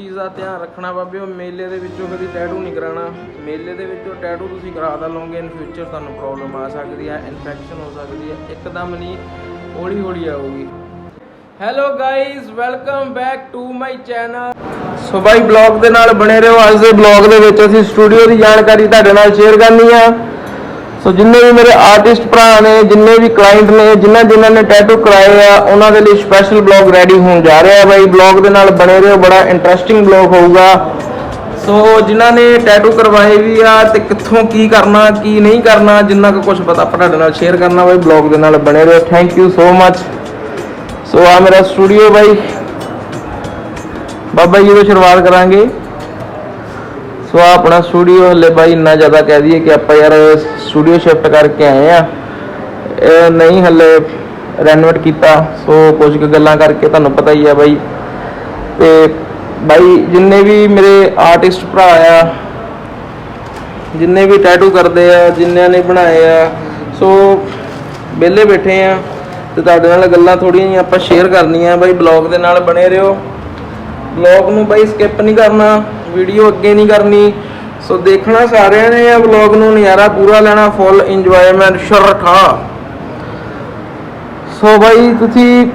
ਚੀਜ਼ ਦਾ ਧਿਆਨ ਰੱਖਣਾ ਬਾਬਿਓ ਮੇਲੇ ਦੇ ਵਿੱਚੋਂ ਕਦੀ ਟੈਟੂ ਨਹੀਂ ਕਰਾਉਣਾ। ਮੇਲੇ ਦੇ ਵਿੱਚੋਂ ਟੈਟੂ ਤੁਸੀਂ ਕਰਾ ਤਾਂ ਲਓਗੇ ਇਨ ਫਿਊਚਰ ਤੁਹਾਨੂੰ ਪ੍ਰੋਬਲਮ ਆ ਸਕਦੀ ਹੈ ਇਨਫੈਕਸ਼ਨ ਹੋ ਸਕਦੀ ਹੈ ਇੱਕਦਮ ਨਹੀਂ ਹੌਲੀ ਹੌਲੀ ਆਊਗੀ। Hello guys welcome back to my channel so by blog ਦੇ ਨਾਲ ਬਣੇ ਰਹੋ। ਅੱਜ ਦੇ ਬਲੌਗ ਦੇ ਵਿੱਚ ਅਸੀਂ ਸਟੂਡੀਓ ਦੀ ਜਾਣਕਾਰੀ ਤੁਹਾਡੇ ਨਾਲ ਸ਼ੇਅਰ ਕਰਨੀ ਆ। ਸੋ ਜਿੰਨੇ ਵੀ ਮੇਰੇ ਆਰਟਿਸਟ ਭਰਾ ਨੇ ਜਿੰਨੇ ਵੀ ਕਲਾਇੰਟ ਨੇ ਜਿਨ੍ਹਾਂ ਜਿਨ੍ਹਾਂ ਨੇ ਟੈਟੂ ਕਰਾਏ ਆ ਉਹਨਾਂ ਦੇ ਲਈ ਸਪੈਸ਼ਲ ਬਲੌਗ ਰੈਡੀ ਹੋਣ ਜਾ ਰਿਹਾ ਬਾਈ ਬਲੌਗ ਦੇ ਨਾਲ ਬਣੇ ਰਹੋ ਬੜਾ ਇੰਟਰਸਟਿੰਗ ਬਲੌਗ ਹੋਊਗਾ ਸੋ ਜਿਨ੍ਹਾਂ ਨੇ ਟੈਟੂ ਕਰਵਾਏ ਵੀ ਆ ਤੇ ਕਿੱਥੋਂ ਕੀ ਕਰਨਾ ਕੀ ਨਹੀਂ ਕਰਨਾ ਜਿੰਨਾ ਕੁ ਕੁਝ ਪਤਾ ਆਪਾਂ ਤੁਹਾਡੇ ਨਾਲ ਸ਼ੇਅਰ ਕਰਨਾ ਬਾਈ ਬਲੌਗ ਦੇ ਨਾਲ ਬਣੇ ਰਹੋ ਥੈਂਕ ਯੂ ਸੋ ਮੱਚ ਸੋ ਆ ਮੇਰਾ ਸਟੂਡੀਓ ਬਾਈ ਬਾਬਾ ਜੀ ਤੋਂ ਸ਼ੁਰੂਆਤ ਕਰਾਂਗੇ ਸੋ ਆਹ ਆਪਣਾ ਸਟੂਡੀਓ ਹਲੇ ਬਾਈ ਇੰਨਾ ਜ਼ਿਆਦਾ ਕਹਿ ਦਈਏ ਕਿ ਆਪਾਂ ਯਾਰ ਸਟੂਡੀਓ ਸ਼ਿਫਟ ਕਰਕੇ ਆਏ ਆ। ਇਹ ਨਹੀਂ ਹਲੇ ਰੈਨੋਵੇਟ ਕੀਤਾ, ਸੋ ਕੁਝ ਕੁ ਗੱਲਾਂ ਕਰਕੇ ਤੁਹਾਨੂੰ ਪਤਾ ਹੀ ਆ ਬਾਈ। ਤੇ ਬਾਈ ਜਿੰਨੇ ਵੀ ਮੇਰੇ ਆਰਟਿਸਟ ਭਰਾ ਆ, ਜਿੰਨੇ ਵੀ ਟੈਟੂ ਕਰਦੇ ਆ ਜਿਨ੍ਹਾਂ ਨੇ ਬਣਾਏ ਆ, ਸੋ ਵਿਹਲੇ ਬੈਠੇ ਆ ਤੇ ਤੁਹਾਡੇ ਨਾਲ ਗੱਲਾਂ ਥੋੜੀਆਂ ਜਿਹੀਆਂ ਆਪਾਂ ਸ਼ੇਅਰ ਕਰਨੀਆਂ। ਬਾਈ ਬਲੌਗ ਦੇ ਨਾਲ ਬਣੇ ਰਹੋ। ਵਲੌਗ ਨੂੰ ਬਾਈ ਸਕਿਪ ਨਹੀਂ ਕਰਨਾ। ਵੀਡੀਓ ਅੱਗੇ ਨਹੀਂ ਕਰਨੀ। ਸੋ ਦੇਖਣਾ ਸਾਰਿਆਂ ਨੇ ਆ ਵਲੌਗ ਨੂੰ, ਨਜ਼ਾਰਾ ਪੂਰਾ ਲੈਣਾ ਫੁੱਲ ਇੰਜੋਇਮੈਂਟ ਸ਼ਰਠਾ ਸੋ ਬਾਈ, ਤੁਸੀਂ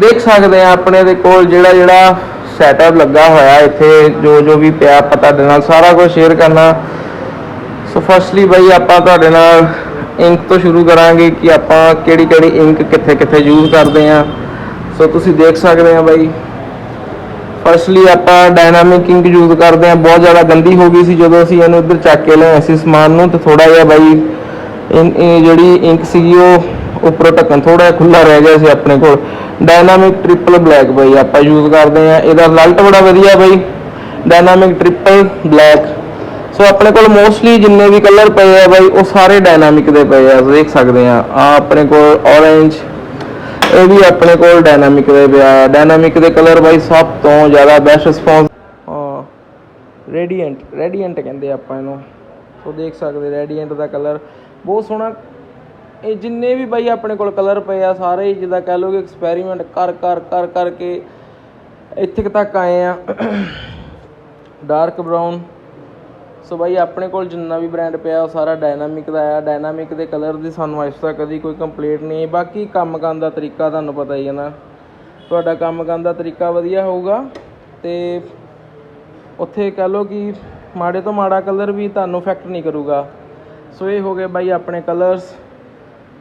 ਦੇਖ ਸਕਦੇ ਆ ਆਪਣੇ ਦੇ ਕੋਲ ਜਿਹੜਾ ਜਿਹੜਾ ਸੈਟਅਪ ਲੱਗਾ ਹੋਇਆ ਇੱਥੇ, ਜੋ ਜੋ ਵੀ ਪਿਆ ਆਪਾਂ ਤੁਹਾਡੇ ਨਾਲ ਸਾਰਾ ਕੁਝ ਸ਼ੇਅਰ ਕਰਨਾ। ਸੋ ਫਸਟਲੀ ਬਾਈ, ਆਪਾਂ ਤੁਹਾਡੇ ਨਾਲ ਇੰਕ ਤੋਂ ਸ਼ੁਰੂ ਕਰਾਂਗੇ ਕਿ ਆਪਾਂ ਕਿਹੜੀ ਕਿਹੜੀ ਇੰਕ ਕਿੱਥੇ ਕਿੱਥੇ ਯੂਜ਼ ਕਰਦੇ ਆ। ਸੋ ਤੁਸੀਂ ਦੇਖ ਸਕਦੇ ਆ ਬਾਈ। ਫਸਟਲੀ ਆਪਾਂ ਡਾਇਨਾਮਿਕ ਇੰਕ ਯੂਜ਼ ਕਰਦੇ ਆ ਬਹੁਤ ਜ਼ਿਆਦਾ ਗੰਦੀ ਹੋ ਗਈ ਸੀ ਜਦੋਂ ਅਸੀਂ ਇਹਨੂੰ ਇੱਧਰ ਚੱਕ ਕੇ ਲਿਆਏ ਸੀ ਸਮਾਨ ਨੂੰ। ਤੇ ਥੋੜਾ ਜਿਹਾ ਬਾਈ ਇੰ- ਇਹ ਜਿਹੜੀ ਇੰਕ ਸੀਗੀ ਉਹ ਉੱਪਰੋਂ ਢੱਕਣ ਥੋੜਾ ਜਿਹਾ ਖੁੱਲਾ ਰਹਿ ਗਿਆ ਸੀ ਆਪਣੇ ਕੋਲ। ਡਾਇਨਾਮਿਕ ਟ੍ਰਿਪਲ ਬਲੈਕ ਬਾਈ ਆਪਾਂ ਯੂਜ਼ ਕਰਦੇ ਆ ਇਹਦਾ ਰਿਜ਼ਲਟ ਬੜਾ ਵਧੀਆ ਬਾਈ। ਡਾਇਨਾਮਿਕ ਟ੍ਰਿਪਲ ਬਲੈਕ ਸੋ ਆਪਣੇ ਕੋਲ ਮੋਸਟਲੀ ਜਿੰਨੇ ਵੀ ਕਲਰ ਪਏ ਆ ਬਾਈ, ਉਹ ਸਾਰੇ ਡਾਇਨਾਮਿਕ ਦੇ ਪਏ ਆ। ਦੇਖ ਸਕਦੇ ਆ ਆ ਆਪਣੇ ਕੋਲ orange ਇਹ ਵੀ ਆਪਣੇ ਕੋਲ ਡਾਇਨਾਮਿਕ ਦੇ ਪਿਆ। ਡਾਇਨਾਮਿਕ ਦੇ ਕਲਰ ਬਾਈ ਸਭ ਤੋਂ ਜ਼ਿਆਦਾ ਬੈਸਟ ਰਿਸਪੌਂਸ ਰੇਡੀਐਂਟ ਰੇਡੀਐਂਟ ਕਹਿੰਦੇ ਆਪਾਂ ਇਹਨੂੰ। ਸੋ ਦੇਖ ਸਕਦੇ ਰੇਡੀਐਂਟ ਦਾ ਕਲਰ ਬਹੁਤ ਸੋਹਣਾ। ਇਹ ਜਿੰਨੇ ਵੀ ਬਾਈ ਆਪਣੇ ਕੋਲ ਕਲਰ ਪਏ ਆ, ਸਾਰੇ ਹੀ ਜਿੱਦਾਂ ਕਹਿ ਲਓ ਕਿ ਐਕਸਪੈਰੀਮੈਂਟ ਕਰ ਕਰ ਕਰ, ਕਰਕੇ ਇੱਥੇ ਤੱਕ ਆਏ ਆ। ਡਾਰਕ ਬਰਾਊਨ ਸੋ ਬਾਈ, ਆਪਣੇ ਕੋਲ ਜਿੰਨਾ ਵੀ ਬ੍ਰਾਂਡ ਪਿਆ, ਉਹ ਸਾਰਾ ਡਾਇਨਾਮਿਕ ਦਾ ਆਇਆ ਡਾਇਨਾਮਿਕ ਦੇ ਕਲਰ ਦੀ ਸਾਨੂੰ ਅੱਜ ਤੱਕ ਕਦੀ ਕੋਈ ਕੰਪਲੇਂਟ ਨਹੀਂ ਬਾਕੀ ਕੰਮ ਕਰਨ ਦਾ ਤਰੀਕਾ ਤੁਹਾਨੂੰ ਪਤਾ ਹੀ ਹੈ ਨਾ। ਤੁਹਾਡਾ ਕੰਮ ਕਰਨ ਦਾ ਤਰੀਕਾ ਵਧੀਆ ਹੋਊਗਾ। ਤੇ ਉੱਥੇ ਕਹਿ ਲਓ ਕਿ ਮਾੜੇ ਤੋਂ ਮਾੜਾ ਕਲਰ ਵੀ ਤੁਹਾਨੂੰ ਇਫੈਕਟ ਨਹੀਂ ਕਰੂਗਾ। ਸੋ ਇਹ ਹੋ ਗਏ ਬਾਈ ਆਪਣੇ ਕਲਰਸ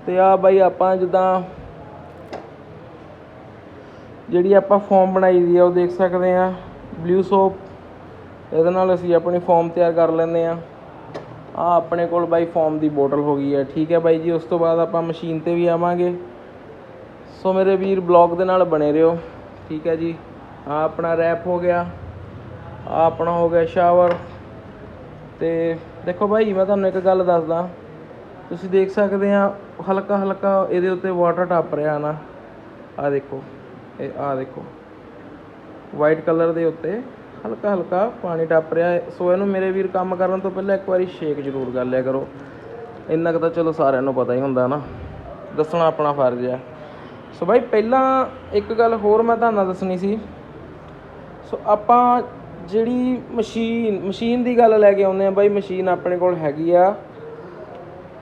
ਤੇ ਆ ਬਾਈ ਆਪਾਂ ਜਿੱਦਾਂ ਜਿਹੜੀ ਆਪਾਂ ਫੋਮ ਬਣਾਈ ਦੀ ਆ, ਉਹ ਦੇਖ ਸਕਦੇ ਆ। ਬਲੂ ਸੋਪ ਇਹਦੇ ਨਾਲ ਅਸੀਂ ਆਪਣੀ ਫੋਮ ਤਿਆਰ ਕਰ ਲੈਂਦੇ ਹਾਂ। ਆ ਆਪਣੇ ਕੋਲ ਬਾਈ ਫੋਮ ਦੀ ਬੋਟਲ ਹੋ ਗਈ ਹੈ। ਠੀਕ ਹੈ ਬਾਈ ਜੀ, ਉਸ ਤੋਂ ਬਾਅਦ ਆਪਾਂ ਮਸ਼ੀਨ ਤੇ ਵੀ ਆਵਾਂਗੇ। ਸੋ ਮੇਰੇ ਵੀਰ ਬਲੌਗ ਦੇ ਨਾਲ ਬਣੇ ਰਹੋ। ਠੀਕ ਹੈ ਜੀ ਆ ਆਪਣਾ ਰੈਪ ਹੋ ਗਿਆ। ਆ ਆਪਣਾ ਹੋ ਗਿਆ ਸ਼ਾਵਰ ਤੇ ਦੇਖੋ ਭਾਈ ਮੈਂ ਤੁਹਾਨੂੰ ਇੱਕ ਗੱਲ ਦੱਸਦਾ। ਤੁਸੀਂ ਦੇਖ ਸਕਦੇ ਆ ਹਲਕਾ ਹਲਕਾ ਇਹਦੇ ਉੱਤੇ ਵਾਟਰ ਟੱਪ ਰਿਹਾ ਨਾ। ਆ ਦੇਖੋ, ਇਹ ਆ ਦੇਖੋ। ਵਾਈਟ ਕਲਰ ਦੇ ਉੱਤੇ ਹਲਕਾ ਹਲਕਾ ਪਾਣੀ ਟੱਪ ਰਿਹਾ ਹੈ। ਸੋ ਇਹਨੂੰ ਮੇਰੇ ਵੀਰ ਕੰਮ ਕਰਨ ਤੋਂ ਪਹਿਲਾਂ ਇੱਕ ਵਾਰੀ ਸ਼ੇਕ ਜ਼ਰੂਰ ਕਰ ਲਿਆ ਕਰੋ। ਇੰਨਾ ਕੁ ਤਾਂ ਚਲੋ ਸਾਰਿਆਂ ਨੂੰ ਪਤਾ ਹੀ ਹੁੰਦਾ ਨਾ। ਦੱਸਣਾ ਆਪਣਾ ਫਰਜ਼ ਹੈ ਸੋ ਬਾਈ, ਪਹਿਲਾਂ ਇੱਕ ਗੱਲ ਹੋਰ ਮੈਂ ਤੁਹਾਨੂੰ ਦੱਸਣੀ ਸੀ। ਸੋ ਆਪਾਂ ਜਿਹੜੀ ਮਸ਼ੀਨ ਮਸ਼ੀਨ ਦੀ ਗੱਲ ਲੈ ਕੇ ਆਉਂਦੇ ਆ ਬਾਈ, ਮਸ਼ੀਨ ਆਪਣੇ ਕੋਲ ਹੈਗੀ ਆ।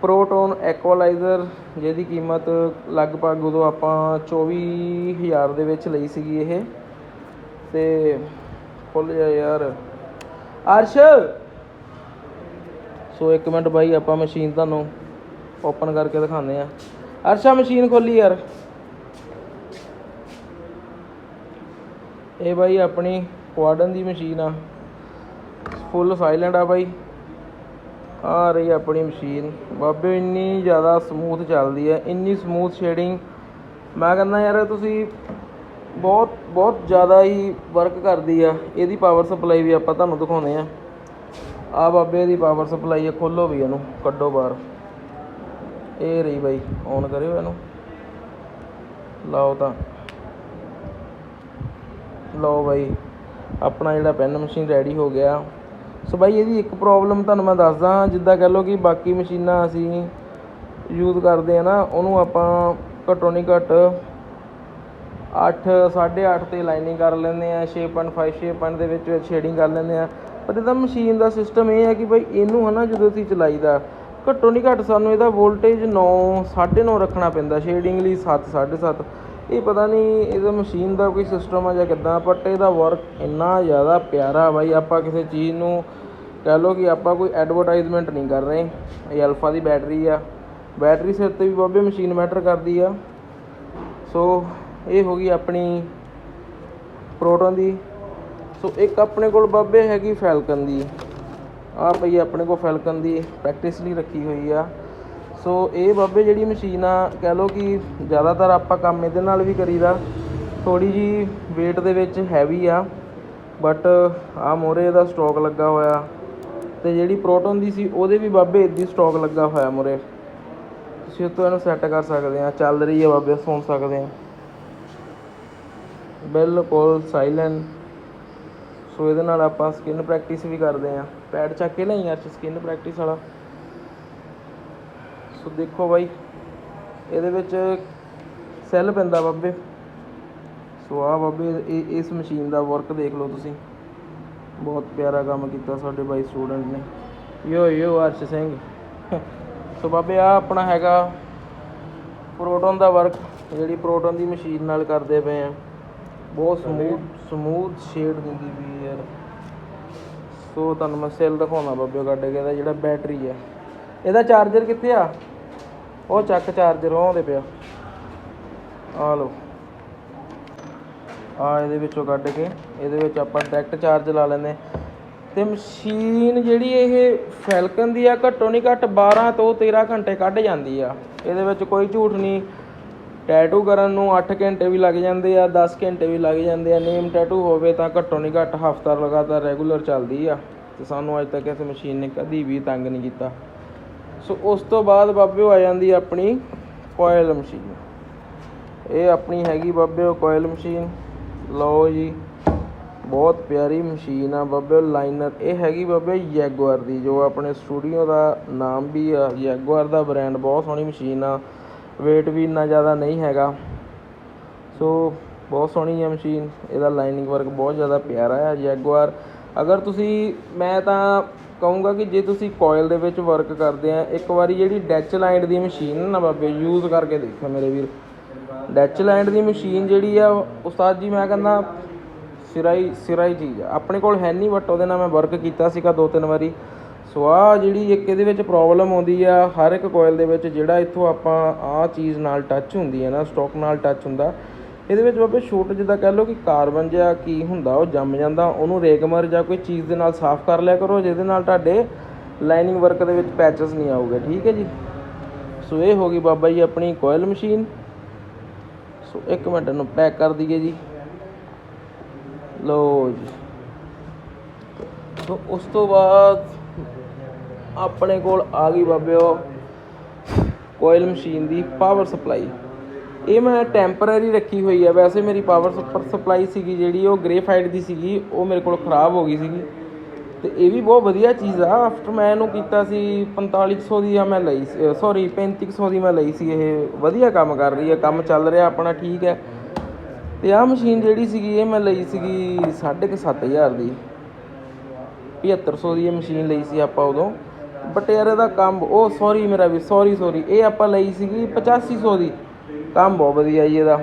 ਪ੍ਰੋਟੋਨ ਐਕੁਅਲਾਈਜ਼ਰ ਜਿਹਦੀ ਕੀਮਤ ਲਗਭਗ ਉਦੋਂ ਆਪਾਂ 24000 ਦੇ ਵਿੱਚ ਲਈ ਸੀਗੀ ਇਹ। ਤੇ ਖੁੱਲ ਜਾ ਯਾਰ। ਅਰਸ਼! ਸੋ ਇੱਕ ਮਿੰਟ ਬਾਈ, ਆਪਾਂ ਮਸ਼ੀਨ ਤੁਹਾਨੂੰ ਓਪਨ ਕਰਕੇ ਦਿਖਾਉਂਦੇ ਆ ਅਰਸ਼ਾ ਮਸ਼ੀਨ ਖੋਲੀ ਯਾਰ। ਇਹ ਬਾਈ ਆਪਣੀ ਕੁਆਡਨ ਦੀ ਮਸ਼ੀਨ ਆ। ਫੁੱਲ ਸਾਇਲੈਂਟ ਆ ਬਾਈ। ਆ ਰਹੀ ਆਪਣੀ ਮਸ਼ੀਨ। ਬਾਬੇ, ਇੰਨੀ ਜ਼ਿਆਦਾ ਸਮੂਥ ਚੱਲਦੀ ਹੈ। ਇੰਨੀ ਸਮੂਥ ਸ਼ੇਡਿੰਗ ਮੈਂ ਕਹਿੰਦਾ ਯਾਰ, ਤੁਸੀਂ ਬਹੁਤ ਬਹੁਤ ਜ਼ਿਆਦਾ ਹੀ ਵਰਕ ਕਰਦੀ ਆ। ਇਹਦੀ ਪਾਵਰ ਸਪਲਾਈ ਵੀ ਆਪਾਂ ਤੁਹਾਨੂੰ ਦਿਖਾਉਂਦੇ ਆ। ਆ ਬਾਬੇ ਦੀ ਪਾਵਰ ਸਪਲਾਈ ਹੈ ਖੋਲੋ ਵੀ ਇਹਨੂੰ, ਕੱਢੋ ਬਾਹਰ। ਇਹ ਰਹੀ ਬਾਈ ਔਨ ਕਰਿਓ ਇਹਨੂੰ। ਲਾਓ ਤਾਂ। ਲਓ ਬਾਈ, ਆਪਣਾ ਜਿਹੜਾ ਪੈਨ ਮਸ਼ੀਨ ਰੈਡੀ ਹੋ ਗਿਆ। ਸੋ ਬਾਈ, ਇਹਦੀ ਇੱਕ ਪ੍ਰੋਬਲਮ ਤੁਹਾਨੂੰ ਮੈਂ ਦੱਸਦਾ ਜਿੱਦਾਂ ਕਹਿ ਲਓ ਕਿ ਬਾਕੀ ਮਸ਼ੀਨਾਂ ਅਸੀਂ ਯੂਜ਼ ਕਰਦੇ ਆ ਨਾ, ਉਹਨੂੰ ਆਪਾਂ ਘੱਟੋ ਨਹੀਂ ਘੱਟ 8 8.5 ਤੇ ਲਾਈਨਿੰਗ ਕਰ ਲੈਂਦੇ ਆ 6.5 6.5 ਦੇ ਵਿੱਚ ਸ਼ੇਡਿੰਗ ਕਰ ਲੈਂਦੇ ਆ ਪਰ ਇਹਦਾ ਮਸ਼ੀਨ ਦਾ ਸਿਸਟਮ ਇਹ ਹੈ ਕਿ ਭਾਈ ਇਹਨੂੰ ਹਨਾ ਜਦੋਂ ਅਸੀਂ ਚਲਾਈਦਾ, ਘੱਟੋ ਨਹੀਂ ਘੱਟ ਸਾਨੂੰ ਇਹਦਾ ਵੋਲਟੇਜ 9 9.5 ਰੱਖਣਾ ਪੈਂਦਾ ਸ਼ੇਡਿੰਗ ਲਈ 7 7.5 ਇਹ ਪਤਾ ਨਹੀਂ ਇਹਦਾ ਮਸ਼ੀਨ ਦਾ ਕੋਈ ਸਿਸਟਮ ਆ ਜਾਂ ਕਿੱਦਾਂ ਬਟ ਇਹਦਾ ਵਰਕ ਇੰਨਾ ਜ਼ਿਆਦਾ ਪਿਆਰਾ ਬਾਈ ਆਪਾਂ ਕਿਸੇ ਚੀਜ਼ ਨੂੰ ਕਹਿ ਲਓ ਕਿ ਆਪਾਂ ਕੋਈ ਐਡਵਰਟਾਈਜ਼ਮੈਂਟ ਨਹੀਂ ਕਰ ਰਹੇ। ਇਹ ਅਲਫਾ ਦੀ ਬੈਟਰੀ ਆ। ਬੈਟਰੀ ਸਿਰ ਤੇ ਵੀ ਬਾਬੇ ਮਸ਼ੀਨ ਮੈਟਰ ਕਰਦੀ ਆ। ਸੋ ਇਹ ਹੋ ਗਈ ਆਪਣੀ ਪ੍ਰੋਟੋਨ ਦੀ। ਸੋ ਇੱਕ ਆਪਣੇ ਕੋਲ ਬਾਬੇ ਹੈਗੀ ਫੈਲਕਨ ਦੀ। ਆ ਪਈ ਆਪਣੇ ਕੋਲ ਫੈਲਕਨ ਦੀ ਪ੍ਰੈਕਟਿਸ ਲਈ ਰੱਖੀ ਹੋਈ ਆ। ਸੋ ਇਹ ਬਾਬੇ ਜਿਹੜੀ ਮਸ਼ੀਨ ਆ, ਕਹਿ ਲਓ ਕਿ ਜ਼ਿਆਦਾਤਰ ਆਪਾਂ ਕੰਮ ਇਹਦੇ ਨਾਲ ਵੀ ਕਰੀਦਾ। ਥੋੜੀ ਜੀ weight ਦੇ ਵਿੱਚ ਹੈਵੀ ਆ। ਬਟ ਆ ਮੋਰੇ ਦਾ ਸਟਾਕ ਲੱਗਾ ਹੋਇਆ। ਤੇ ਜਿਹੜੀ ਪ੍ਰੋਟੋਨ ਦੀ ਸੀ, ਉਹਦੇ ਵੀ ਬਾਬੇ ਇਦਾਂ ਸਟਾਕ ਲੱਗਾ ਹੋਇਆ ਮੋਰੇ। ਤੁਸੀਂ ਉੱਤੋਂ ਇਹਨੂੰ ਸੈੱਟ ਕਰ ਸਕਦੇ ਆ। ਚੱਲ ਰਹੀ ਹੈ ਬਾਬੇ, ਸੁਣ ਸਕਦੇ ਆ। ਬਿਲਕੁਲ ਸਾਇਲੈਂਟ ਸੋ ਇਹਦੇ ਨਾਲ ਆਪਾਂ ਸਕਿਨ ਪ੍ਰੈਕਟਿਸ ਵੀ ਕਰਦੇ ਆ ਪੈਡ ਚੱਕ ਕੇ ਲਈ ਯਾਰ ਸਕਿਨ ਪ੍ਰੈਕਟਿਸ ਵਾਲਾ। ਸੋ ਦੇਖੋ ਬਾਈ, ਇਹਦੇ ਵਿੱਚ ਸੈੱਲ ਪੈਂਦਾ ਬਾਬੇ। ਸੋ ਆ ਬਾਬੇ, ਇਹ, ਇਸ ਮਸ਼ੀਨ ਦਾ ਵਰਕ ਦੇਖ ਲਓ ਤੁਸੀਂ। ਬਹੁਤ ਪਿਆਰਾ ਕੰਮ ਕੀਤਾ ਸਾਡੇ ਬਾਈ ਸਟੂਡੈਂਟ ਨੇ। ਯੋ ਯੋ, ਅਰਸ਼ ਸਿੰਘ। ਸੋ ਬਾਬੇ ਆ ਆਪਣਾ ਹੈਗਾ ਪ੍ਰੋਟੋਨ ਦਾ ਵਰਕ ਜਿਹੜੀ ਪ੍ਰੋਟੋਨ ਦੀ ਮਸ਼ੀਨ ਨਾਲ ਕਰਦੇ ਪਏ ਆ। ਬਹੁਤ ਸਮੂਥ ਸਮੂਥ ਸ਼ੇਡ ਦਿੰਦੀ ਵੀ ਯਾਰ। ਸੋ ਤੁਹਾਨੂੰ ਮੈਂ ਸੈੱਲ ਦਿਖਾਉਣਾ ਬਾਬੇ ਕੱਢ ਕੇ, ਇਹਦਾ ਜਿਹੜਾ ਬੈਟਰੀ ਹੈ। ਇਹਦਾ ਚਾਰਜਰ ਕਿੱਥੇ ਆ? ਉਹ ਚੱਕ ਚਾਰਜਰ ਆਉਂਦੇ ਪਿਆ। ਆ ਲਓ। ਆ ਇਹਦੇ ਵਿੱਚੋਂ ਕੱਢ ਕੇ, ਇਹਦੇ ਵਿੱਚ ਆਪਾਂ ਡਾਇਰੈਕਟ ਚਾਰਜ ਲਾ ਲੈਂਦੇ ਤੇ ਮਸ਼ੀਨ ਜਿਹੜੀ ਇਹ ਫੈਲਕਨ ਦੀ ਆ, ਘੱਟੋ ਨਹੀਂ ਘੱਟ 12 ਤੋਂ 13 ਘੰਟੇ ਕੱਢ ਜਾਂਦੀ ਆ। ਇਹਦੇ ਵਿੱਚ ਕੋਈ ਝੂਠ ਨਹੀਂ। ਟੈਟੂ ਕਰਨ ਨੂੰ 8 ਘੰਟੇ ਵੀ ਲੱਗ ਜਾਂਦੇ ਆ 10 ਘੰਟੇ ਵੀ ਲੱਗ ਜਾਂਦੇ ਆ। ਨੇਮ ਟੈਟੂ ਹੋਵੇ ਤਾਂ ਘੱਟੋ ਨਹੀਂ ਘੱਟ ਹਫਤਾ ਲਗਾਤਾਰ ਰੈਗੂਲਰ ਚੱਲਦੀ ਆ। ਤੇ ਸਾਨੂੰ ਅੱਜ ਤੱਕ ਇਸ ਮਸ਼ੀਨ ਨੇ ਕਦੀ ਵੀ ਤੰਗ ਨਹੀਂ ਕੀਤਾ। ਸੋ ਉਸ ਤੋਂ ਬਾਅਦ ਬਾਬਿਓ ਆ ਜਾਂਦੀ ਆਪਣੀ ਕੋਇਲ ਮਸ਼ੀਨ ਇਹ ਆਪਣੀ ਹੈਗੀ ਬਾਬਿਓ ਕੋਇਲ ਮਸ਼ੀਨ ਲਓ ਜੀ, ਬਹੁਤ ਪਿਆਰੀ ਮਸ਼ੀਨ ਆ ਬਾਬੇ ਲਾਈਨਰ ਇਹ ਹੈਗੀ ਬਾਬੇ ਜੈਗੁਆਰ ਦੀ, ਜੋ ਆਪਣੇ ਸਟੂਡੀਓ ਦਾ ਨਾਮ ਵੀ ਆ। ਜੈਗੁਆਰ ਦਾ ਬ੍ਰਾਂਡ ਬਹੁਤ ਸੋਹਣੀ ਮਸ਼ੀਨ ਆ। ਵੇਟ ਵੀ ਇੰਨਾ ਜ਼ਿਆਦਾ ਨਹੀਂ ਹੈਗਾ। ਸੋ ਬਹੁਤ ਸੋਹਣੀ ਹੈ ਮਸ਼ੀਨ ਇਹਦਾ ਲਾਈਨਿੰਗ ਵਰਕ ਬਹੁਤ ਜ਼ਿਆਦਾ ਪਿਆਰਾ ਹੈ ਜੈਗੁਆਰ ਅਗਰ ਤੁਸੀਂ, ਮੈਂ ਤਾਂ ਕਹੂੰਗਾ ਕਿ ਜੇ ਤੁਸੀਂ ਕੋਇਲ ਦੇ ਵਿੱਚ ਵਰਕ ਕਰਦੇ ਆ, ਇੱਕ ਵਾਰੀ ਜਿਹੜੀ ਡੈਚ ਲਾਈਨ ਦੀ ਮਸ਼ੀਨ ਨਾ ਬਾਬੇ ਯੂਜ਼ ਕਰਕੇ ਦੇਖੋ ਮੇਰੇ ਵੀਰ। ਡੈਚ ਲਾਈਨ ਦੀ ਮਸ਼ੀਨ ਜਿਹੜੀ ਆ, ਉਸਤਾਦ ਜੀ, ਮੈਂ ਕਹਿੰਦਾ, ਸਿਰਾਈ ਸਿਰਾਈ ਚੀਜ਼ ਆ। ਆਪਣੇ ਕੋਲ ਹੈ ਨਹੀਂ ਬਟ ਉਹਦੇ ਨਾਲ ਮੈਂ ਵਰਕ ਕੀਤਾ ਸੀਗਾ ਦੋ ਤਿੰਨ ਵਾਰੀ। ਸੋ ਆ ਜਿਹੜੀ ਇੱਕ ਇਹਦੇ ਵਿੱਚ ਪ੍ਰੋਬਲਮ ਆਉਂਦੀ ਆ, ਹਰ ਇੱਕ ਕੋਇਲ ਦੇ ਵਿੱਚ ਜਿਹੜਾ ਇੱਥੋਂ ਆਪਾਂ ਆ ਚੀਜ਼ ਨਾਲ ਟੱਚ ਹੁੰਦੀ ਹੈ ਨਾ ਸਟਾਕ ਨਾਲ ਟੱਚ ਹੁੰਦਾ, ਇਹਦੇ ਵਿੱਚ ਬਾਬੇ ਛੋਟ ਜਿੱਦਾਂ ਕਹਿ ਲਓ ਕਿ ਕਾਰਬਨ ਜਿਹਾ ਕੀ ਹੁੰਦਾ, ਉਹ ਜੰਮ ਜਾਂਦਾ, ਉਹਨੂੰ ਰੇਗਮਰ ਜਾਂ ਕੋਈ ਚੀਜ਼ ਦੇ ਨਾਲ ਸਾਫ਼ ਕਰ ਲਿਆ ਕਰੋ, ਜਿਹਦੇ ਨਾਲ ਤੁਹਾਡੇ ਲਾਈਨਿੰਗ ਵਰਕ ਦੇ ਵਿੱਚ ਪੈਚਸ ਨਹੀਂ ਆਉਗੇ, ਠੀਕ ਹੈ ਜੀ? ਸੋ ਇਹ ਹੋ ਗਈ ਬਾਬਾ ਜੀ ਆਪਣੀ ਕੋਇਲ ਮਸ਼ੀਨ ਸੋ ਇੱਕ ਮਿੰਟ ਨੂੰ ਪੈਕ ਕਰ ਦਈਏ ਜੀ। ਲਓ ਜੀ। ਸੋ ਉਸ ਤੋਂ ਬਾਅਦ ਆਪਣੇ ਕੋਲ ਆ ਗਈ ਬਾਬਿਓ ਕੋਇਲ ਮਸ਼ੀਨ ਦੀ ਪਾਵਰ ਸਪਲਾਈ ਇਹ ਮੈਂ ਟੈਂਪਰੇਰੀ ਰੱਖੀ ਹੋਈ ਹੈ ਵੈਸੇ ਮੇਰੀ ਪਾਵਰ ਸਪਲਾਈ ਸੀਗੀ ਜਿਹੜੀ, ਉਹ ਗ੍ਰੇਫਾਈਟ ਦੀ ਸੀਗੀ। ਉਹ ਮੇਰੇ ਕੋਲ ਖਰਾਬ ਹੋ ਗਈ ਸੀਗੀ। ਤੇ ਇਹ ਵੀ ਬਹੁਤ ਵਧੀਆ ਚੀਜ਼ ਆ। ਆਫਟਰ ਮੈਂ ਇਹਨੂੰ ਕੀਤਾ ਸੀ 4500 ਦੀ ਆ ਮੈਂ ਲਈ ਸੌਰੀ 3500 ਦੀ ਮੈਂ ਲਈ ਸੀ। ਇਹ ਵਧੀਆ ਕੰਮ ਕਰ ਰਹੀ ਹੈ ਕੰਮ ਚੱਲ ਰਿਹਾ ਆਪਣਾ, ਠੀਕ ਹੈ ਤੇ ਆਹ ਮਸ਼ੀਨ ਜਿਹੜੀ ਸੀਗੀ, ਇਹ ਮੈਂ ਲਈ ਸੀਗੀ 7500 ਦੀ। 7500 ਦੀ ਇਹ ਮਸ਼ੀਨ ਲਈ ਸੀ ਆਪਾਂ ਉਦੋਂ। ਬਟੇਰੇ ਦਾ ਕੰਮ, ਉਹ ਸੌਰੀ ਮੇਰਾ ਵੀ ਸੌਰੀ ਸੌਰੀ ਇਹ ਆਪਾਂ ਲਈ ਸੀਗੀ 8500 ਦੀ। ਕੰਮ ਬਹੁਤ ਵਧੀਆ ਜੀ ਇਹਦਾ।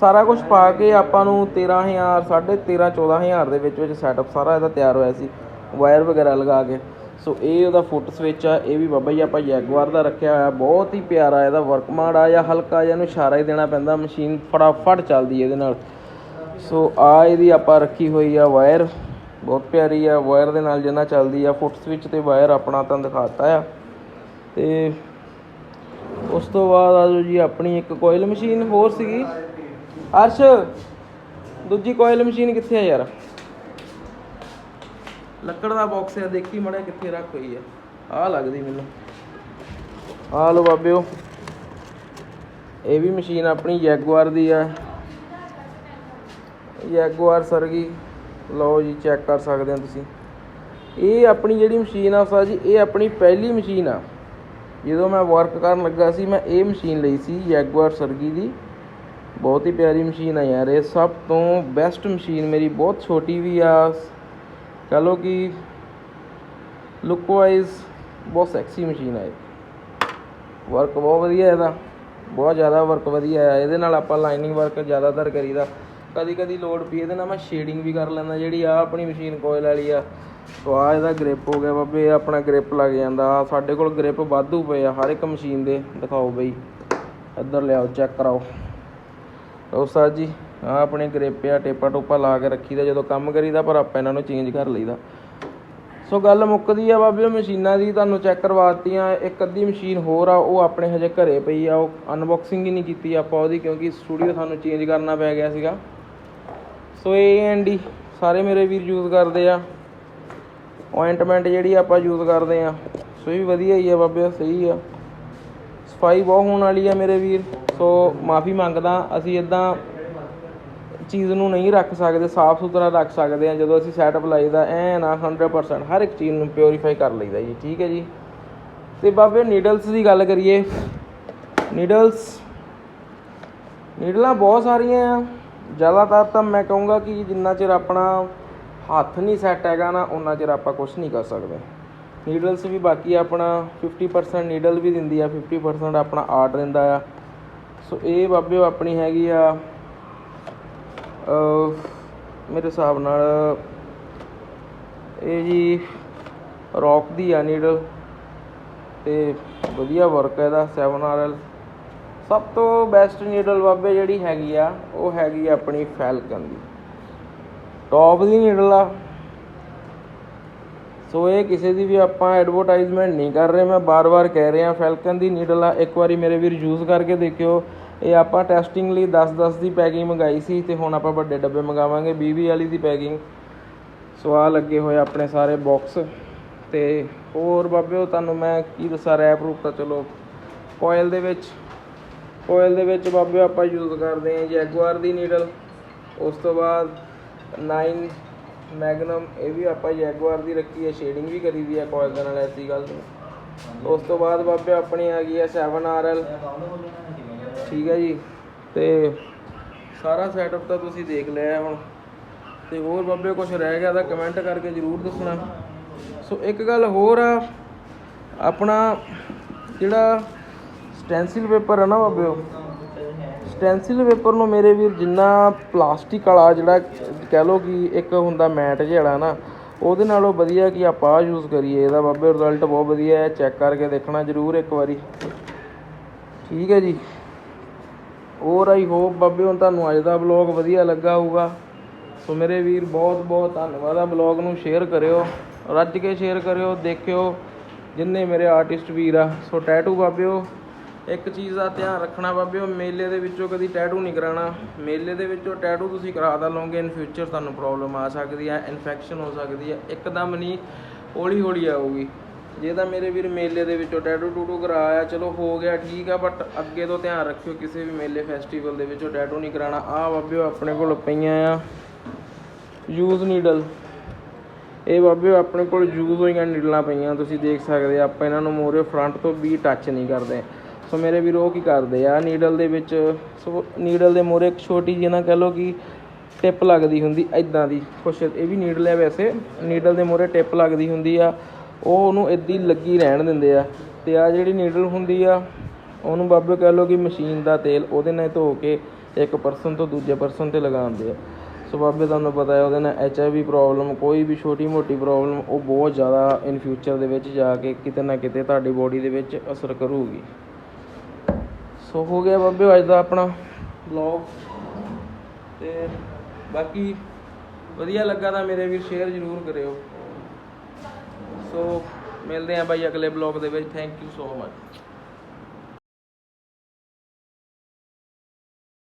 ਸਾਰਾ ਕੁਝ ਪਾ ਕੇ ਆਪਾਂ ਨੂੰ 13000 13.5 14000 ਦੇ ਵਿੱਚ ਵਿੱਚ ਸੈਟਅਪ ਸਾਰਾ ਇਹਦਾ ਤਿਆਰ ਹੋਇਆ ਸੀ ਵਾਇਰ ਵਗੈਰਾ ਲਗਾ ਕੇ। ਸੋ ਇਹ ਉਹਦਾ ਫੁੱਟ ਸਵਿਚ ਆ, ਇਹ ਵੀ ਬਾਬਾ ਜੀ ਆਪਾਂ ਜੈਗਵਾਰ ਦਾ ਰੱਖਿਆ ਹੋਇਆ, ਬਹੁਤ ਹੀ ਪਿਆਰਾ ਇਹਦਾ ਵਰਕਮਾਨ ਆ ਜਾਂ ਹਲਕਾ ਜਿਹਾ ਇਹਨੂੰ ਇਸ਼ਾਰਾ ਹੀ ਦੇਣਾ ਪੈਂਦਾ ਮਸ਼ੀਨ ਫਟਾਫਟ ਚੱਲਦੀ ਇਹਦੇ ਨਾਲ। ਸੋ ਆ ਇਹਦੀ ਆਪਾਂ ਰੱਖੀ ਹੋਈ ਆ ਵਾਇਰ ਬਹੁਤ ਪਿਆਰੀ ਆ ਵਾਇਰ ਦੇ ਨਾਲ ਜਿੰਨਾ ਚੱਲਦੀ ਆ, ਫੁੱਟ ਸਵਿਚ ਤੇ ਵਾਇਰ ਆਪਣਾ ਤਾਂ ਦਿਖਾਤਾ ਆ। ਤੇ ਉਸ ਤੋਂ ਬਾਅਦ ਆਜੋ ਜੀ, ਆਪਣੀ ਇੱਕ ਕੋਇਲ ਮਸ਼ੀਨ ਹੋਰ ਸੀਗੀ। ਅਰਸ਼, ਦੂਜੀ ਕੋਇਲ ਮਸ਼ੀਨ ਕਿੱਥੇ ਆ ਯਾਰ? ਲੱਕੜ ਦਾ ਬਾਕਸ ਆ, ਦੇਖੀ ਮੜਿਆ ਕਿੱਥੇ ਰੱਖ ਹੋਈ ਆ। ਆਹ ਲੱਗਦੀ ਮੈਨੂੰ। ਆ ਲੋ ਬਾਬਿਓ। ਇਹ ਵੀ ਮਸ਼ੀਨ ਆਪਣੀ ਜੈਗੁਆਰ ਦੀ ਆ। ਜੈਗੁਆਰ ਸਰਗੀ ਲਓ ਜੀ ਚੈੱਕ ਕਰ ਸਕਦੇ ਹੋ ਤੁਸੀਂ। ਇਹ ਆਪਣੀ ਜਿਹੜੀ ਮਸ਼ੀਨ ਆ ਉਸਤਾਦ ਜੀ, ਇਹ ਆਪਣੀ ਪਹਿਲੀ ਮਸ਼ੀਨ ਆ। ਜਦੋਂ ਮੈਂ ਵਰਕ ਕਰਨ ਲੱਗਾ ਸੀ, ਮੈਂ ਇਹ ਮਸ਼ੀਨ ਲਈ ਸੀ ਜੈਗੁਆਰ ਸਰਗੀ ਦੀ। ਬਹੁਤ ਹੀ ਪਿਆਰੀ ਮਸ਼ੀਨ ਆ ਯਾਰ, ਇਹ ਸਭ ਤੋਂ ਬੈਸਟ ਮਸ਼ੀਨ ਮੇਰੀ, ਬਹੁਤ ਛੋਟੀ ਵੀ ਆ। ਕਹ ਲਓ ਕਿ ਲੁੱਕ ਵਾਈਜ਼ ਬਹੁਤ ਸੈਕਸੀ ਮਸ਼ੀਨ ਆ ਇਹ। ਵਰਕ ਬਹੁਤ ਵਧੀਆ ਇਹਦਾ, ਬਹੁਤ ਜ਼ਿਆਦਾ ਵਰਕ ਵਧੀਆ ਆ। ਇਹਦੇ ਨਾਲ ਆਪਾਂ ਲਾਈਨਿੰਗ ਵਰਕ ਜ਼ਿਆਦਾਤਰ ਕਰੀਦਾ। ਕਦੀ ਕਦੀ ਲੋਡ ਪਈ ਇਹਦੇ ਨਾਲ ਮੈਂ ਸ਼ੇਡਿੰਗ ਵੀ ਕਰ ਲੈਂਦਾ, ਜਿਹੜੀ ਆ ਆਪਣੀ ਮਸ਼ੀਨ ਕੋਇਲ ਵਾਲੀ ਆ। ਸੋ ਆ ਇਹਦਾ ਗ੍ਰਿਪ ਹੋ ਗਿਆ ਬਾਬੇ, ਇਹ ਆਪਣਾ ਗ੍ਰਿਪ ਲੱਗ ਜਾਂਦਾ। ਆਹ ਸਾਡੇ ਕੋਲ ਗ੍ਰਿਪ ਵਾਧੂ ਪਏ ਆ, ਹਰ ਇੱਕ ਮਸ਼ੀਨ ਦੇ। ਦਿਖਾਓ ਬਈ, ਇੱਧਰ ਲਿਆਓ ਚੈੱਕ ਕਰਾਓ। ਲਓ ਉਸਤਾਦ ਜੀ ਆ ਆਪਣੇ ਗ੍ਰਿਪ ਆ, ਟੇਪਾ ਟੋਪਾ ਲਾ ਕੇ ਰੱਖੀਦਾ, ਜਦੋਂ ਕੰਮ ਕਰੀਦਾ, ਪਰ ਆਪਾਂ ਇਹਨਾਂ ਨੂੰ ਚੇਂਜ ਕਰ ਲਈਦਾ। ਸੋ ਗੱਲ ਮੁੱਕਦੀ ਆ ਬਾਬੇ ਉਹ ਮਸ਼ੀਨਾਂ ਦੀ ਤੁਹਾਨੂੰ ਚੈੱਕ ਕਰਵਾਤੀਆਂ, ਇੱਕ ਅੱਧੀ ਮਸ਼ੀਨ ਹੋਰ ਆ, ਉਹ ਆਪਣੇ ਹਜੇ ਘਰੇ ਪਈ ਆ, ਉਹ ਅਨਬਾਕਸਿੰਗ ਹੀ ਨਹੀਂ ਕੀਤੀ ਆਪਾਂ ਉਹਦੀ, ਕਿਉਂਕਿ ਸਟੂਡੀਓ ਸਾਨੂੰ ਚੇਂਜ ਕਰਨਾ ਪੈ ਗਿਆ ਸੀਗਾ। ਸੋ ਇਹ ਐਂਡੀ ਸਾਰੇ ਮੇਰੇ ਵੀਰ ਯੂਜ਼ ਕਰਦੇ ਆ। ਓਇੰਟਮੈਂਟ ਜਿਹੜੀ ਆਪਾਂ ਯੂਜ਼ ਕਰਦੇ ਆ। ਸੋ ਇਹ ਵੀ ਵਧੀਆ ਹੀ ਆ ਬਾਬੇ, ਸਹੀ ਆ। ਸਫ਼ਾਈ ਬਹੁਤ ਹੋਣ ਵਾਲੀ ਆ ਮੇਰੇ ਵੀਰ। ਸੋ ਮਾਫੀ ਮੰਗਦਾ, ਅਸੀਂ ਇਦਾਂ ਚੀਜ਼ ਨੂੰ ਨਹੀਂ ਰੱਖ ਸਕਦੇ, ਸਾਫ਼ ਸੁਥਰਾ ਰੱਖ ਸਕਦੇ ਆ। ਜਦੋਂ ਅਸੀਂ ਸੈਟਅਪ ਲਾਈਦਾ ਐ ਨਾ 100% ਹਰ ਇੱਕ ਚੀਜ਼ ਨੂੰ ਪਿਓਰੀਫਾਈ ਕਰ ਲਈਦਾ ਜੀ, ਠੀਕ ਹੈ ਜੀ। ਤੇ ਬਾਬੇ ਨੀਡਲਸ ਦੀ ਗੱਲ ਕਰੀਏ। ਨੀਡਲਸ ਨੀਡਲਾਂ ਬਹੁਤ ਸਾਰੀਆਂ ਆ। ਜ਼ਿਆਦਾਤਰ ਤਾਂ ਮੈਂ ਕਹੂੰਗਾ ਕਿ ਜਿੰਨਾ ਚਿਰ ਆਪਣਾ ਹੱਥ ਨਹੀਂ ਸੈੱਟ ਹੈਗਾ ਨਾ ਉਹਨਾਂ ਚਿਰ ਆਪਾਂ ਕੁਛ ਨਹੀਂ ਕਰ ਸਕਦੇ। ਨੀਡਲਸ ਵੀ ਬਾਕੀ ਆਪਣਾ 50% ਨੀਡਲ ਵੀ ਦਿੰਦੀ ਆ 50% ਆਪਣਾ ਆਰਟ ਦਿੰਦਾ ਆ। ਸੋ ਇਹ ਬਾਬਿਓ ਆਪਣੀ ਹੈਗੀ ਆ ਮੇਰੇ ਹਿਸਾਬ ਨਾਲ ਇਹ ਜੀ ਰੌਕ ਦੀ ਆ ਨੀਡਲ ਤੇ ਵਧੀਆ ਵਰਕ ਹੈ ਇਹਦਾ 7RL ਸਭ ਤੋਂ ਬੈਸਟ ਨੀਡਲ ਬਾਬੇ ਜਿਹੜੀ ਹੈਗੀ ਆ, ਉਹ ਹੈਗੀ ਆ ਆਪਣੀ ਫੈਲਕਨ ਦੀ। ਟੌਪ ਦੀ ਨੀਡਲ ਆ। ਸੋ ਇਹ ਕਿਸੇ ਦੀ ਵੀ ਆਪਾਂ ਐਡਵਰਟਾਈਜ਼ਮੈਂਟ ਨਹੀਂ ਕਰ ਰਹੇ, ਮੈਂ ਬਾਰ-ਬਾਰ ਕਹਿ ਰਿਹਾ ਫੈਲਕਨ ਦੀ ਨੀਡਲ ਆ। ਇੱਕ ਵਾਰੀ ਮੇਰੇ ਵੀਰ ਯੂਜ਼ ਕਰਕੇ ਦੇਖਿਓ। ਇਹ ਆਪਾਂ ਟੈਸਟਿੰਗ ਲਈ 10-10 ਦੀ ਪੈਕਿੰਗ ਮੰਗਾਈ ਸੀ ਤੇ ਹੁਣ ਆਪਾਂ ਵੱਡੇ ਡੱਬੇ ਮੰਗਾਵਾਂਗੇ 20-20 ਵਾਲੀ ਦੀ ਪੈਕਿੰਗ ਸੋ ਆ ਲੱਗੇ ਹੋਏ ਆਪਣੇ ਸਾਰੇ ਬਾਕਸ ਤੇ ਹੋਰ ਬਾਬਿਓ, ਤੁਹਾਨੂੰ ਮੈਂ ਕੀ ਦੱਸਾਂ ਰੈਪ ਰੂਪ ਤਾਂ ਚਲੋ ਕੋਇਲ ਦੇ ਵਿੱਚ ਕੋਇਲ ਦੇ ਵਿੱਚ ਬਾਬੇ ਆਪਾਂ ਯੂਜ਼ ਕਰਦੇ ਹਾਂ ਜੈਗੁਆਰ ਦੀ ਨੀਡਲ ਉਸ ਤੋਂ ਬਾਅਦ 9 ਮੈਗਨਮ ਇਹ ਵੀ ਆਪਾਂ ਜੈਗੁਆਰ ਦੀ ਰੱਖੀ ਹੈ ਸ਼ੇਡਿੰਗ ਵੀ ਕਰੀ ਦੀ ਹੈ ਕੋਇਲ ਦੇ ਨਾਲ ਐਸੀ ਗੱਲ ਨਹੀਂ। ਉਸ ਤੋਂ ਬਾਅਦ ਬਾਬੇ ਆਪਣੀ ਆ ਗਈ ਹੈ 7RL ਠੀਕ ਹੈ ਜੀ। ਤੇ ਸਾਰਾ ਸੈਟਅਪ ਤਾਂ ਤੁਸੀਂ ਦੇਖ ਲਿਆ ਹੁਣ। ਤੇ ਹੋਰ ਬਾਬੇ ਕੁਝ ਰਹਿ ਗਿਆ ਤਾਂ ਕਮੈਂਟ ਕਰਕੇ ਜਰੂਰ ਦੱਸਣਾ। ਸੋ ਇੱਕ ਗੱਲ ਹੋਰ ਆ, ਆਪਣਾ ਜਿਹੜਾ ਸਟੈਂਸਿਲ ਪੇਪਰ ਹੈ ਨਾ ਬਾਬਿਓ ਸਟੈਂਸਿਲ ਪੇਪਰ ਨੂੰ ਮੇਰੇ ਵੀਰ ਜਿੰਨਾ ਪਲਾਸਟਿਕ ਵਾਲਾ ਜਿਹੜਾ ਕਹਿ ਲਓ ਕਿ ਇੱਕ ਹੁੰਦਾ ਮੈਟ ਜਿਹੜਾ ਨਾ, ਉਹਦੇ ਨਾਲੋਂ ਵਧੀਆ ਕਿ ਆਪਾਂ ਯੂਜ਼ ਕਰੀਏ। ਇਹਦਾ ਬਾਬੇ ਰਿਜ਼ਲਟ ਬਹੁਤ ਵਧੀਆ ਹੈ ਚੈੱਕ ਕਰਕੇ ਦੇਖਣਾ ਜਰੂਰ ਇੱਕ ਵਾਰੀ। ਠੀਕ ਹੈ ਜੀ। ਹੋਰ ਆਈ ਹੋਪ ਬਾਬੇ ਹੁਣ ਤੁਹਾਨੂੰ ਅੱਜ ਦਾ ਵਲੌਗ ਵਧੀਆ ਲੱਗਾ ਹੋਊਗਾ। ਸੋ ਮੇਰੇ ਵੀਰ ਬਹੁਤ ਬਹੁਤ ਧੰਨਵਾਦ ਆ ਵਲੌਗ ਨੂੰ ਸ਼ੇਅਰ ਕਰਿਓ, ਰੱਜ ਕੇ ਸ਼ੇਅਰ ਕਰਿਓ, ਦੇਖਿਓ, ਜਿੰਨੇ ਮੇਰੇ ਆਰਟਿਸਟ ਵੀਰ ਆ। ਸੋ ਟੈਟੂ ਬਾਬਿਓ ਇੱਕ ਚੀਜ਼ ਦਾ ਧਿਆਨ ਰੱਖਣਾ ਬਾਬਿਓ ਮੇਲੇ ਦੇ ਵਿੱਚੋਂ ਕਦੀ ਟੈਟੂ ਨਹੀਂ ਕਰਾਉਣਾ। ਮੇਲੇ ਦੇ ਵਿੱਚੋਂ ਟੈਟੂ ਤੁਸੀਂ ਕਰਾ ਤਾਂ ਲਓਗੇ ਇਨ ਫਿਊਚਰ ਤੁਹਾਨੂੰ ਪ੍ਰੋਬਲਮ ਆ ਸਕਦੀ ਹੈ ਇਨਫੈਕਸ਼ਨ ਹੋ ਸਕਦੀ ਹੈ ਇੱਕਦਮ ਨਹੀਂ ਹੌਲੀ ਹੌਲੀ ਆਊਗੀ। ਜੇ ਤਾਂ ਮੇਰੇ ਵੀਰ ਮੇਲੇ ਦੇ ਵਿੱਚੋਂ ਟੈਟੂ ਟੂਟੂ ਕਰਾਇਆ, ਚਲੋ ਹੋ ਗਿਆ ਠੀਕ ਆ ਬਟ ਅੱਗੇ ਤੋਂ ਧਿਆਨ ਰੱਖਿਓ, ਕਿਸੇ ਵੀ ਮੇਲੇ ਫੈਸਟੀਵਲ ਦੇ ਵਿੱਚੋਂ ਟੈਟੂ ਨਹੀਂ ਕਰਾਉਣਾ। ਆ ਬਾਬਿਓ ਆਪਣੇ ਕੋਲ ਪਈਆਂ ਆ ਯੂਜ਼ ਨੀਡਲ ਇਹ ਬਾਬਿਓ ਆਪਣੇ ਕੋਲ ਯੂਜ਼ ਹੋਈਆਂ ਨੀਡਲਾਂ ਪਈਆਂ, ਤੁਸੀਂ ਦੇਖ ਸਕਦੇ ਆ, ਆਪਾਂ ਇਹਨਾਂ ਨੂੰ ਮੋਰੇ ਫਰੰਟ ਤੋਂ ਵੀ ਟੱਚ ਨਹੀਂ ਕਰਦੇ। ਸੋ ਮੇਰੇ ਵੀਰ ਉਹ ਕੀ ਕਰਦੇ ਆ? ਨੀਡਲ ਦੇ ਵਿੱਚ ਸੋ ਨੀਡਲ ਦੇ ਮੋਰੇ ਇੱਕ ਛੋਟੀ ਜਿਹੀ ਨਾ ਕਹ ਲਓ ਕਿ ਟਿਪ ਲੱਗਦੀ ਹੁੰਦੀ ਐਦਾਂ ਦੀ ਕੁਛ, ਇਹ ਵੀ ਨੀਡਲ ਹੈ ਵੈਸੇ। ਨੀਡਲ ਦੇ ਮੋਰੇ ਟਿਪ ਲੱਗਦੀ ਹੁੰਦੀ ਆ, ਉਹ ਉਹਨੂੰ ਇੱਦੀ ਲੱਗੀ ਰਹਿਣ ਦਿੰਦੇ ਆ। ਤੇ ਆ ਜਿਹੜੀ ਨੀਡਲ ਹੁੰਦੀ ਆ, ਉਹਨੂੰ ਬਾਬੇ ਕਹਿ ਲਓ ਕਿ ਮਸ਼ੀਨ ਦਾ ਤੇਲ ਉਹਦੇ ਨਾਲ ਧੋ ਕੇ ਇੱਕ ਪਰਸਨ ਤੋਂ ਦੂਜੇ ਪਰਸਨ ਤੇ ਲਗਾਉਂਦੇ ਆ। ਸੋ ਬਾਬੇ ਤੁਹਾਨੂੰ ਪਤਾ ਹੈ, ਉਹਦੇ ਨਾਲ ਐਚ ਆਈ ਵੀ ਪ੍ਰੋਬਲਮ ਕੋਈ ਵੀ ਛੋਟੀ ਮੋਟੀ ਪ੍ਰੋਬਲਮ ਉਹ ਬਹੁਤ ਜ਼ਿਆਦਾ ਇਨ ਫਿਊਚਰ ਦੇ ਵਿੱਚ ਜਾ ਕੇ ਕਿਤੇ ਨਾ ਕਿਤੇ ਤੁਹਾਡੀ ਬੋਡੀ ਦੇ ਵਿੱਚ ਅਸਰ ਕਰੂਗੀ। ਸੋ ਹੋ ਗਿਆ ਬਾਬੇ ਅੱਜ ਦਾ ਆਪਣਾ ਵਲੌਗ ਤੇ ਬਾਕੀ ਵਧੀਆ ਲੱਗਾ ਤਾਂ ਮੇਰੇ ਵੀਰ ਸ਼ੇਅਰ ਜ਼ਰੂਰ ਕਰਿਓ। ਸੋ ਮਿਲਦੇ ਆਂ ਬਾਈ ਅਗਲੇ ਵਲੌਗ ਦੇ ਵਿੱਚ। Thank you so much